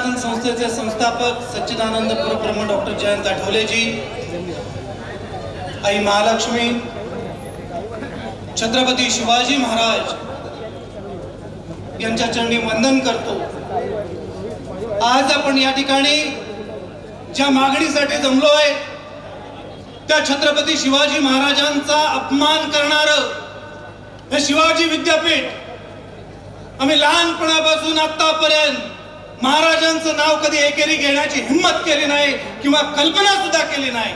सनातन संस्थेचे संस्थापक सच्चिदानंद परब्रह्म डॉक्टर जयंत आठवलेजी आई महालक्ष्मी छत्रपती शिवाजी महाराज यांच्या चरणी वंदन करतो. आज आपण या ठिकाणी ज्या मागणीसाठी जमलो आहे त्या छत्रपती शिवाजी महाराजांचा अपमान करणार हे शिवाजी विद्यापीठ आम्ही लहानपणापासून आतापर्यंत महाराजांचं नाव कधी एकेरी घेण्याची हिंमत केली नाही किंवा कल्पना सुद्धा केली नाही.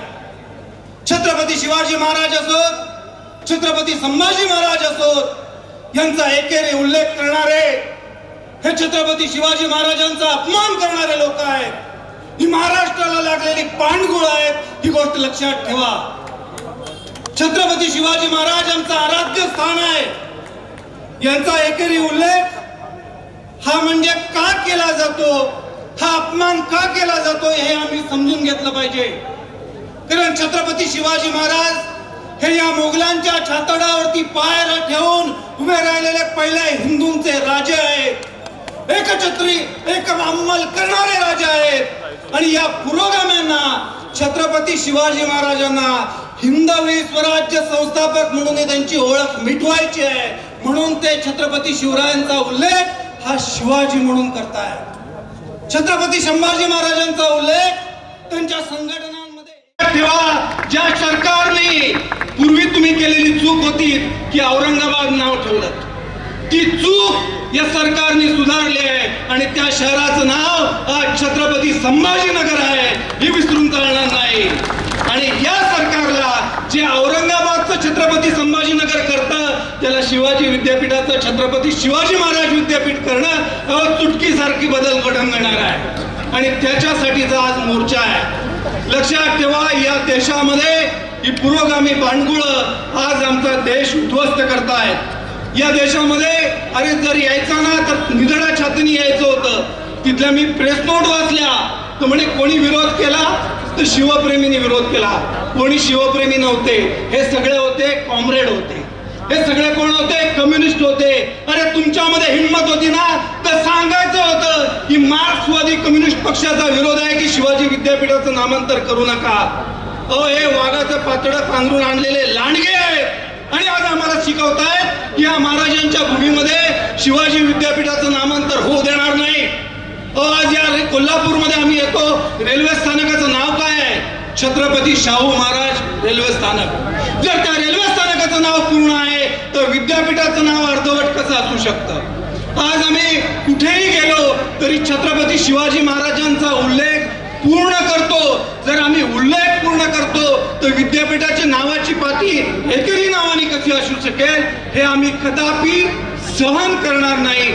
छत्रपती शिवाजी महाराज असोत छत्रपती संभाजी महाराज असोत यांचा एकेरी उल्लेख करणारे हे छत्रपती शिवाजी महाराजांचा अपमान करणारे लोक आहेत. ही महाराष्ट्राला लागलेली पांडगुळ आहेत ही गोष्ट लक्षात ठेवा. छत्रपती शिवाजी महाराज यांचं आराध्य स्थान आहे. यांचा एकेरी उल्लेख हा म्हणजे का केला जातो? हा अपमान का केला जातो हे आम्ही समजून घेतलं पाहिजे. कारण छत्रपती शिवाजी महाराज हे या मोगलांच्या छातडावरती पाय ठेवून उभे राहिलेले पहिले हिंदूंचे राजे आहेत. एकछत्री एक अंमल करणारे राजे आहेत. आणि या पुरोगाम्यांना छत्रपती शिवाजी महाराजांना हिंदवी स्वराज्य संस्थापक म्हणून हे त्यांची ओळख मिटवायची आहे. म्हणून ते छत्रपती शिवरायांचा उल्लेख हा शिवाजी म्हणून करतायत. छत्रपती संभाजी महाराजांचा उल्लेख त्यांच्या संघटनांमध्ये. ठेवा ज्या सरकारने पूर्वी तुम्ही केलेली चूक होती की औरंगाबाद नाव ठेवलं. ती चूक या सरकारने सुधारली आहे आणि त्या शहराचं नाव आज छत्रपती संभाजीनगर आहे हे विसरून चालणार नाही. आणि या सरकारला जे औरंगाबादचं छत्रपती संभाजीनगर करतं त्याला शिवाजी विद्यापीठाचं छत्रपती शिवाजी महाराज विद्यापीठ करणं अहो चुटकीसारखी बदल घडून घेणार आहे. आणि त्याच्यासाठीचा आज मोर्चा आहे. लक्षात ठेवा या देशामध्ये ही पुरोगामी बांडगुळ आज आमचा देश उद्ध्वस्त करतायत. या देशामध्ये अरे जर यायचा ना तर निधडा छातीने यायचं होतं. तिथल्या मी प्रेस नोट वाचल्या. तर म्हणे कोणी विरोध केला? तर शिवप्रेमीने विरोध केला. कोणी शिवप्रेमी नव्हते. हे सगळे होते कॉम्रेड होते. हे सगळे कोण होते? कम्युनिस्ट होते. अरे तुमच्यामध्ये हिंमत होती ना? तर सांगायचं होतं की मार्क्सवादी कम्युनिस्ट पक्षाचा विरोध आहे की शिवाजी विद्यापीठाचं नामांतर करू नका? अ हे वाघाचं पातळं पांघरून आणलेले लांडगे आहेत आणि आज आम्हाला शिकवतायत की या महाराजांच्या भूमीमध्ये शिवाजी विद्यापीठाचं नामांतर होऊ देणार नाही. आज या कोल्हापूरमध्ये आम्ही येतो रेल्वे स्थानकाचं छत्रपती शाहू महाराज रेल्वे स्थानक. जर त्या रेल्वे स्थानकाचं नाव पूर्ण आहे तर विद्यापीठाचं नाव अर्धवट कसं असू शकतं? आज आम्ही कुठेही गेलो तरी छत्रपती शिवाजी महाराजांचा उल्लेख पूर्ण करतो. जर आम्ही उल्लेख पूर्ण करतो तर विद्यापीठाच्या नावाची पाती एकेरी नावाने कशी असू शकेल हे आम्ही कदापि सहन करणार नाही.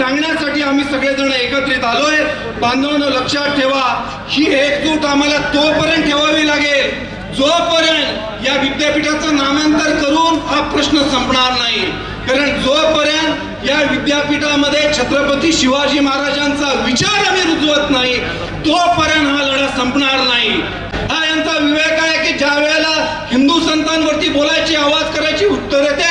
सांगण्यासाठी आम्ही सगळेजण एकत्रित आलोय. बांधवांनो लक्षात ठेवा ही एकजूट आम्हाला तोपर्यंत ठेवावी लागेल. जोपर्यंत या विद्यापीठाचं नामांतर करून हा प्रश्न संपणार नाही. कारण जोपर्यंत या विद्यापीठामध्ये छत्रपती शिवाजी महाराजांचा विचार आम्ही रुजवत नाही तोपर्यंत हा लढा संपणार नाही. हा यांचा विवेक आहे की ज्या वेळेला हिंदू संतांवरती बोलायची आवाज करायची उत्तर येते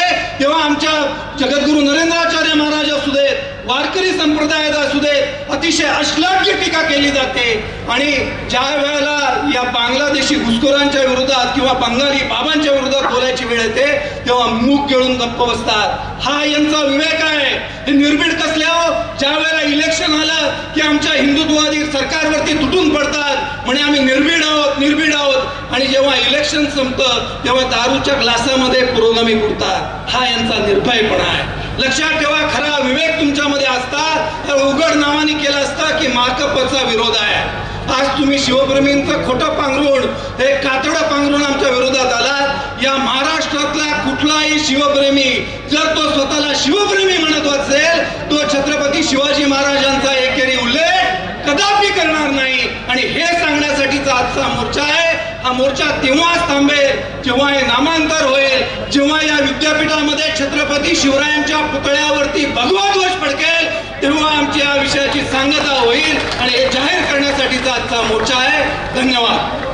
जगद्गुरु नरेंद्राचार्य महाराज असू देत वारकरी संप्रदायात असू देत अतिशय अश्लाघ्य टीका केली जाते. आणि ज्या वेळेला या बांगलादेशी घुसखोरांच्या विरोधात किंवा बंगाली बाबांच्या विरोधात बोलायची वेळ येते तेव्हा मूग गिळून गप्प बसतात. हा यांचा विवेक आहे. हे निर्भीड कसल्यावर ज्या वेळेला इलेक्शन आलं की आमच्या हिंदुत्ववादी सरकारवरती तुटून पडतात म्हणे आम्ही निर्भीड आहोत निर्भीड आहोत. आणि जेव्हा इलेक्शन संपतं तेव्हा दारूच्या ग्लासामध्ये पुरोगामी कुडतात हा यांचा निर्भयपणा आहे. लक्षात ठेवा खरा विवेक तुमच्यामध्ये असता तर उघड नावाने केला असता की माकपचा विरोध आहे. आज तुम्ही शिवप्रेमींचं खोटं पांघरून हे कातडं पांघरून आमच्या विरोधात आलात. या महाराष्ट्रातला कुठलाही शिवप्रेमी जर तो स्वतःला शिवप्रेमी म्हणत असेल तो छत्रपती शिवाजी महाराजांचा एकेरी उल्लेख कदापि करणार नाही. आणि हे सांगण्यासाठीचा आजचा मोर्चा आहे. हा मोर्चा तेव्हाच थांबेल जेव्हा हे नामांतर होईल जेव्हा या विद्यापीठामध्ये छत्रपती शिवरायांच्या पुतळ्यावरती भगवा ध्वज फडकेल. तेव्हा आमची या विषयाची सांगता होईल आणि हे जाहीर करण्यासाठीचा आजचा मोर्चा आहे. धन्यवाद.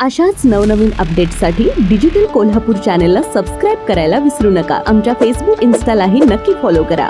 अशाच नवनवीन अपडेट्ससाठी डिजिटल कोल्हापूर चॅनेलला सबस्क्राईब करायला विसरू नका. आमच्या फेसबुक इन्स्टालाही नक्की फॉलो करा.